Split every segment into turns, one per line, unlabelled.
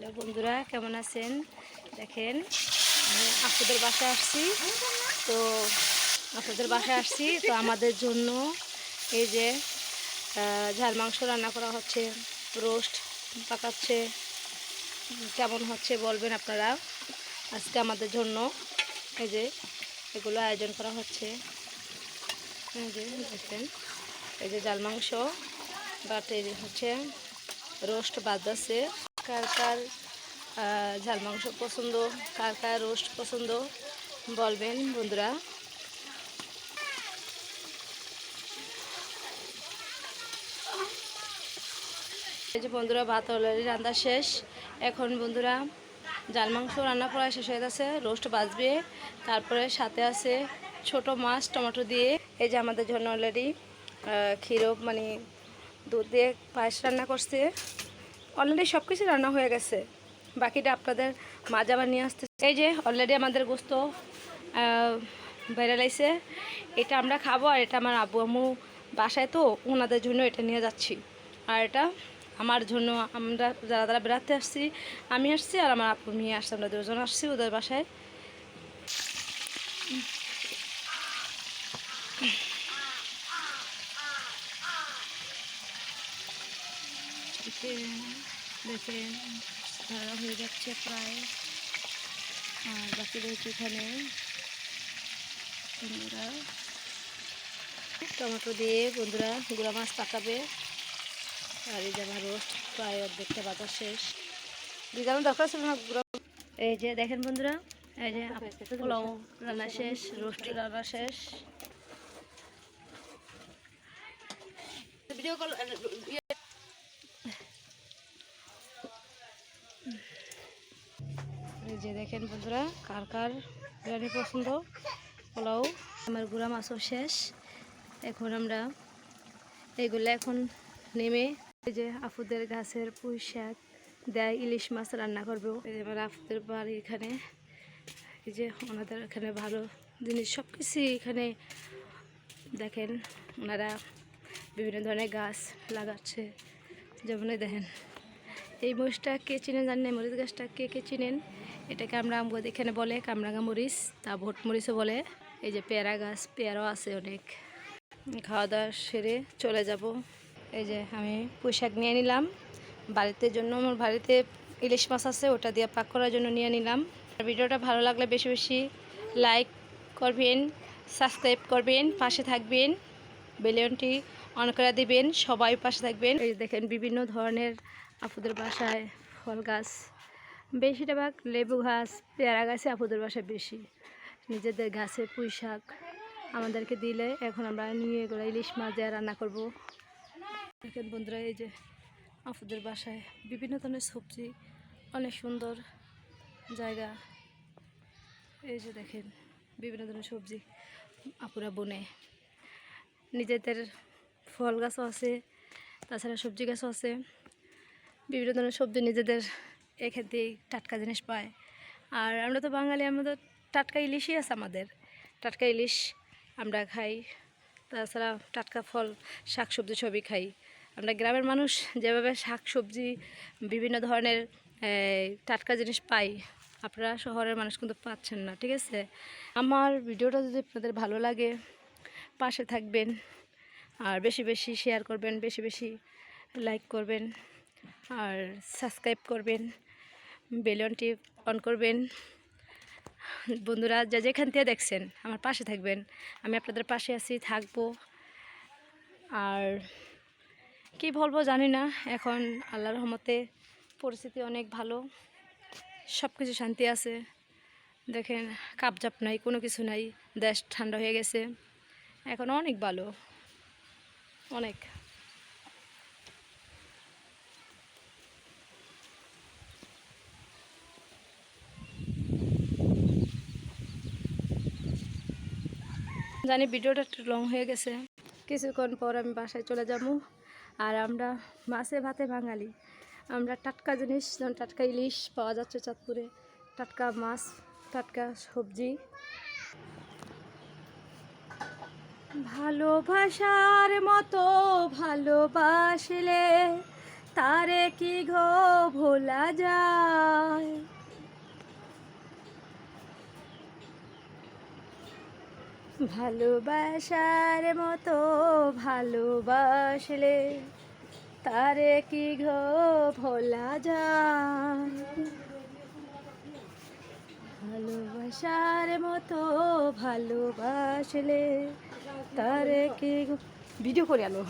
Hello বন্ধুরা, কেমন আছেন? দেখেন, আমি আপুদের বাসায় আসছি। তো আপনাদের বাসায় আসছি, তো আমাদের জন্য এই যে ঝাল মাংস রান্না করা হচ্ছে, রোস্ট পাকাচ্ছে। কেমন হচ্ছে বলবেন আপনারা? আজকে আমাদের জন্য এই যে, এগুলো আয়োজন করা হচ্ছে। এই যে, দেখেন, এই যে জাল মাংস, বাট হচ্ছে, রোস্ট বাদ আছে। কার কার ঝাল মাংস পছন্দ, কার কার রোস্ট পছন্দ, বলবেন বন্ধুরা। এই যে বন্ধুরা, ভাত অলরেডি রান্না শেষ। এখন বন্ধুরা জাল মাংস রান্না করা শেষ হয়ে গেছে, রোস্ট বাজবে। তারপরে সাথে আছে ছোট মাছ, টমেটো দিয়ে। এই যে আমাদের জন্য অলরেডি ক্ষীরও মানে দুধ দিয়ে পায়েস রান্না করছে। অলরেডি সব কিছু রান্না হয়ে গেছে। বাকিটা আপনাদের মাছ আবার নিয়ে আসতে এই যে অলরেডি আমাদের গোস্ত বেড়ালাইছে এটা আমরা খাব আর এটা আমার আব্বু আম্মু বাসায় তো, ওনাদের জন্য এটা নিয়ে যাচ্ছি। আর এটা আমার জন্য আমরা যারা যারা বেড়াতে আসছি, আমি আসছি আর আমার আপু নিয়ে আসছি। আমরা দুজন আসছি ওদের বাসায়। চিকেন দেখেন সারা হয়ে যাচ্ছে প্রায়। আর বাকি রয়েছে এখানে টমেটো দিয়ে বন্ধুরা গুঁড়া মাছ পাকাবে। আর এই যে আমার রোস্ট প্রায় অর্ধেকটা বাতা শেষ। বিজানো দরকার ছিল না? এই যে দেখেন বন্ধুরা, এই যে পোলাও রান্না শেষ, রোস্ট রান্না শেষ। ভিডিও কল যে দেখেন বন্ধুরা, কার কার বিরিয়ানি পছন্দ? পোলাও, আমার গুঁড়া, মাছও শেষ। এখন আমরা এগুলো এখন নেমে যে আফুদের গাছের পুঁই শাক দেয়, ইলিশ মাছ রান্না করব। আমার আফুদের বাড়ি এখানে। এই যে ওনাদের এখানে ভালো জিনিস সব কিছুই এখানে। দেখেন, ওনারা বিভিন্ন ধরনের গাছ লাগাচ্ছে। যেমন দেখেন। এই মরিচটা কে চিনেন জানেন না, মরিচ গাছটা কে কে চিনেন? এটাকে আমরা আমগো এখানে বলে কামরাঙা মরিচ তা ভোট মরিচও বলে। এই যে পেয়ারা গাছ পেয়ারাও আছে অনেক। খাওয়া দাওয়া সেরে চলে যাব। এই যে আমি পোশাক নিয়ে নিলাম। বাড়িতে জন্য আমার বাড়িতে ইলিশ মাছ আছে ওটা দিয়ে পাক করার জন্য নিয়ে নিলাম। আর ভিডিওটা ভালো লাগলে বেশি বেশি লাইক করবেন সাবস্ক্রাইব করবেন পাশে থাকবেন বেলিয়নটি অন করে দিবেন সবাই পাশে থাকবেন। এই দেখেন বিভিন্ন ধরনের আপুদের বাসায় ফল গাছ বেশিরভাগ লেবু গাছ, পেয়ারা গাছে আপুদের বাসায় বেশি। নিজেদের গাছে পুঁই শাক আমাদেরকে দিলে এখন আমরা নিয়ে এগুলো ইলিশ মাছ দিয়ে রান্না করব। দেখেন বন্ধুরা, এই যে আপুদের বাসায় বিভিন্ন ধরনের সবজি, অনেক সুন্দর জায়গা। এই যে দেখেন, বিভিন্ন ধরনের সবজি আপুরা বনে। নিজেদের ফল গাছও আছে, তাছাড়া সবজি গাছও আছে। বিভিন্ন ধরনের সবজি নিজেদের এক্ষেত্রেই টাটকা জিনিস পায়। আর আমরা তো বাঙালি আমাদের টাটকা ইলিশই আছে আমাদের। টাটকা ইলিশ আমরা খাই, তাছাড়া টাটকা ফল শাক সবজি সবই খাই। আমরা গ্রামের মানুষ যেভাবে শাক সবজি বিভিন্ন ধরনের টাটকা জিনিস পাই, আপনারা শহরের মানুষ কিন্তু পাচ্ছেন না, ঠিক আছে? আমার ভিডিওটা যদি আপনাদের ভালো লাগে, পাশে থাকবেন, আর বেশি বেশি শেয়ার করবেন, বেশি বেশি লাইক করবেন। আর সাবস্ক্রাইব করবেন বেলনটি অন করবেন। বন্ধুরা, যা যেখান থেকে দেখছেন, আমার পাশে থাকবেন। আমি আপনাদের পাশে আছি, থাকব। আর কি বলব জানি না, এখন আল্লাহর রহমতে পরিস্থিতি অনেক ভালো। সব কিছু শান্তি আছে। দেখেন কাপজাপ নাই, কোনো কিছু নাই, দেশ ঠান্ডা হয়ে গেছে। এখন অনেক ভালো, অনেক। জানি ভিডিওটা একটু লং হয়ে গেছে। কিছুক্ষণ পর আমি বাসায় চলে যাব। আর আমরা মাছে ভাতে বাঙালি। আমরা টাটকা জিনিস, যেমন টাটকা ইলিশ পাওয়া যাচ্ছে চাঁদপুরে। টাটকা মাছ, টাটকা সবজি। ভালোবাসার মতো ভালোবাসলে তারে কি ঘো ভোলা যায়? ভালোবাসার মতো ভালোবাসলে তারে কি ঘো ভোলা যায়? ভালোবাসার মতো ভালোবাসলে তারে কি ভিডিও করে আলো।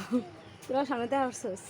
তোরা সামনে আসছস